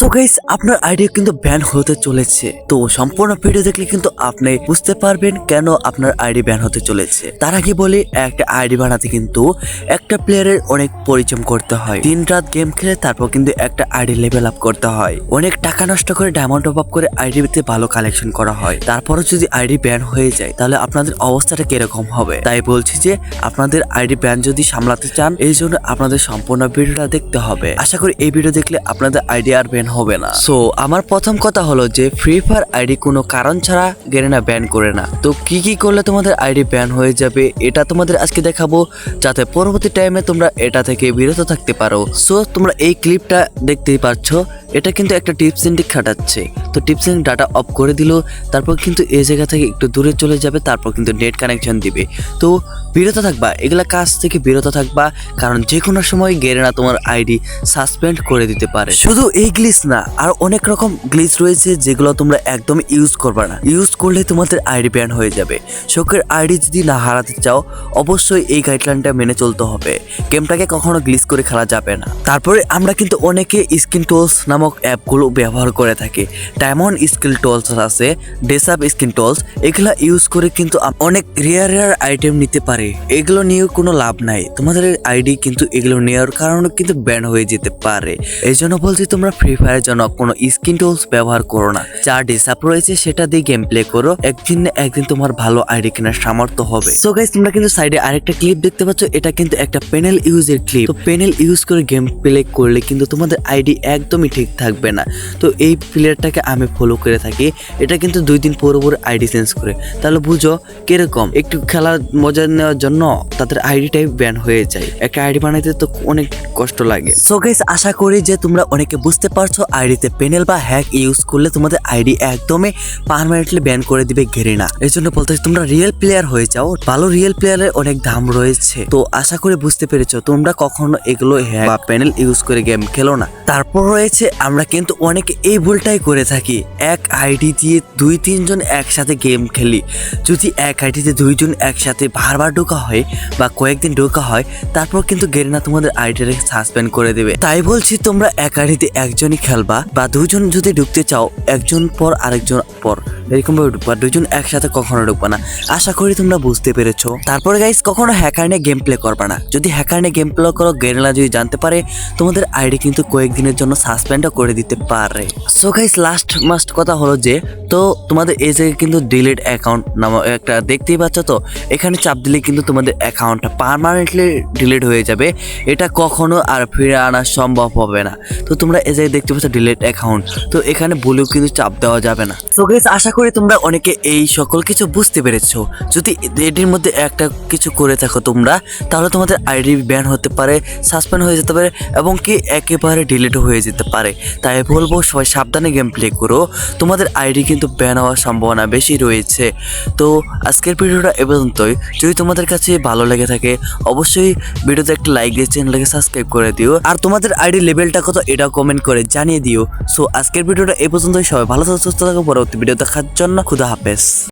So guys আপনার ID কিন্তু ban হতে চলেছে। তো সম্পূর্ণ ভিডিও দেখলে কিন্তু আপনি বুঝতে পারবেন কেন আপনার আইডি ব্যান হতে চলেছে। তার আগে বলি, একটা আইডি বানাতে কিন্তু একটা প্লেয়ারের অনেক পরিশ্রম করতে হয়। দিন রাত গেম খেলে তারপর কিন্তু একটা আইডি লেভেল আপ করতে হয়। অনেক টাকা নষ্ট করে ডায়মন্ড টপ আপ করে আইডিতে ভালো কালেকশন করা হয়। তারপরও যদি আইডি ব্যান হয়ে যায়, তাহলে আপনাদের অবস্থাটা কীরকম হবে? তাই বলছি যে, আপনাদের আইডি ব্যান যদি সামলাতে চান, এই জন্য আপনাদের সম্পূর্ণ ভিডিওটা দেখতে হবে। আশা করি এই ভিডিও দেখলে আপনাদের আইডি আর ব্যান হবে না। সো আমার প্রথম কথা হলো যে ফ্রি ফায়ার আইডি কোনো কারণ ছাড়া গেরেনা ব্যান করে না। তো কি কি করলে তোমাদের আইডি ব্যান হয়ে যাবে, এটা তোমাদের আজকে দেখাবো। যাতে পরবর্তী টাইমে তোমরা এটা থেকে বিরত থাকতে পারো। সো তোমরা এই ক্লিপটা দেখতেই পাচ্ছ এটা কিন্তু একটা টিপস ইন্ডিক খাটাচ্ছে। তো টিপস ইন্ডিক ডাটা অফ করে দিল। তারপর কিন্তু এই জায়গা থেকে একটু দূরে চলে যাবে। তারপর কিন্তু নেট কানেকশন দিবে। তো বিরত থাকবা। এগুলা কাজ থেকে বিরত থাকবা। কারণ যে কোনো সময় গেরেনা তোমার আইডি সাসপেন্ড করে দিতে পারে। শুধু এই গ্লিচ না। আর অনেক রকম গ্লিচ রয়েছে যেগুলো তোমরা একদম ইউজ করবে না। ইউজ করলে তোমাদের আইডি ব্যান হয়ে যাবে। শোকের আইডি যদি না হারাতে চাও, অবশ্যই এই গাইডলাইনটা মেনে চলতে হবে। গেমটাকে কখনো গ্লিচ করে খেলা যাবে না। তারপরে আমরা কিন্তু অনেকে স্কিন টোলস নামক অ্যাপগুলো ব্যবহার করে থাকি। ডায়মন্ড স্কিল টোলস আছে ডেসাপ স্কিন টোলস এগুলা ইউজ করে কিন্তু অনেক রেয়ার রেয়ার আইটেম নিতে পারে। এগুলো নিয়েও কোনো লাভ নাই। তোমাদের আইডি কিন্তু এগুলো নেওয়ার কারণে কিন্তু ব্যান হয়ে যেতে পারে। এই জন্য বলছি তোমরা ফ্রি ফায়ারের জন্য কোনো স্কিন টোলস ব্যবহার করো না। যা ডিসাপ রয়েছে সেটা দিয়ে গেম প্লে করো। একদিন না একদিন তোমার ভালো আইডি কেনার সামর্থ্য হবে। সো গাইস তোমরা কিন্তু সাইডে আরেকটা ক্লিপ দেখতে পাচ্ছ। এটা কিন্তু একটা প্যানেল ইউজের ক্লিপ তো প্যানেল ইউজ করে গেম প্লে করলে কিন্তু তোমাদের আইডি একদমই ঠিক থাকবে না। তো এই প্লেয়ারটাকে আমি ফলো করে থাকি। এটা কিন্তু দুই দিন পর পর আইডি চেঞ্জ করে। তাহলে বুঝো কীরকম? একটু খেলার মজা নেওয়ার জন্য তাদের আইডিটাই ব্যান হয়ে যায়। একটা আইডি বানাইতে তো অনেক কষ্ট লাগে। সো গাইস আশা করি যে তোমরা অনেকে বুঝতে পারছ আইডিতে প্যানেল বা হ্যাক ইউজ করলে তোমাদের আইডি একদমই পারমানেন্টলি ব্যান করে দিবে ঘেরে না এই জন্য বলতে তোমরা রিয়েল প্লেয়ার হয়ে যাও, ভালো রিয়েল প্লেয়ারের অনেক দাম রয়েছে। তো আশা করি বুঝতে পেরেছ, তোমরা কখনো এগুলো হ্যাক বা প্যানেল ইউজ করে গেম খেলো না। তারপর রয়েছে, আমরা কিন্তু অনেকে এই ভুলটাই করে থাকি, এক আইডি দিয়ে দুই, তিনজন একসাথে গেম খেলি। যদি এক আইডিতে দুইজন একসাথে বারবার ঢোকা হয় বা কয়েকদিন ঢোকা হয়, তারপর কিন্তু গেরিনা তোমাদের আইডিটাকে সাসপেন্ড করে দেবে। তাই বলছি, তোমরা এক আইডিতে একজনই খেলবা বা দুজন যদি ঢুকতে চাও, একজন পর আরেকজন পর। এরকম ভাবে ঢুকবা দুজন একসাথে কখনো ঢুকবা না। আশা করি তোমরা বুঝতে পেরেছ। তারপরে গাইস কখনো হ্যাকার নিয়ে গেম প্লে করবা না। যদি হ্যাকার নিয়ে গেম প্লে করো গেরিনা যদি জানতে পারে, তোমাদের আইডি কিন্তু কয়েকদিনের জন্য সাসপেন্ডও করে দিতে পারে। সো গাইস লাস্ট মাস্ট কথা হলো যে, তো তোমাদের এই জায়গায় কিন্তু ডিলিট অ্যাকাউন্ট নাম একটা দেখতেই পাচ্ছ তো? এখানে চাপ দিলে কিন্তু তোমাদের অ্যাকাউন্টটা পার্মানেন্টলি ডিলিট হয়ে যাবে। এটা কখনো আর ফিরে আনা সম্ভব হবে না। তো তোমরা এই জায়গায় দেখতে পাচ্ছ ডিলিট অ্যাকাউন্ট তো এখানে বলেও কিন্তু চাপ দেওয়া যাবে না। তো গাইস আশা করি তোমরা অনেকে এই সকল কিছু বুঝতে পেরেছ। যদি এটির মধ্যে একটা কিছু করে থাকো তোমরা, তাহলে তোমাদের আইডি ব্যান হতে পারে সাসপেন্ড হয়ে যেতে পারে, এবং কি একেবারে ডিলিট হয়ে যেতে পারে। তাই বলব, সবাই সাবধানে গেম প্লে করো। তোমাদের আইডি কিন্তু ব্যান হওয়ার সম্ভাবনা বেশি রয়েছে। তো আজকের ভিডিওটা এ পর্যন্তই। যদি তোমাদের কাছে ভালো লেগে থাকে, অবশ্যই ভিডিওতে একটা লাইক দিয়ে চ্যানেলটাকে সাবস্ক্রাইব করে দিও। আর তোমাদের আইডি লেভেলটা কত, এটা কমেন্ট করে জানিয়ে দিও। সো আজকের ভিডিওটা এ পর্যন্তই। সবাই ভালো থাকো, সুস্থ থাকো। পরবর্তী ভিডিও দেখার জন্য খুদা হাফেজ।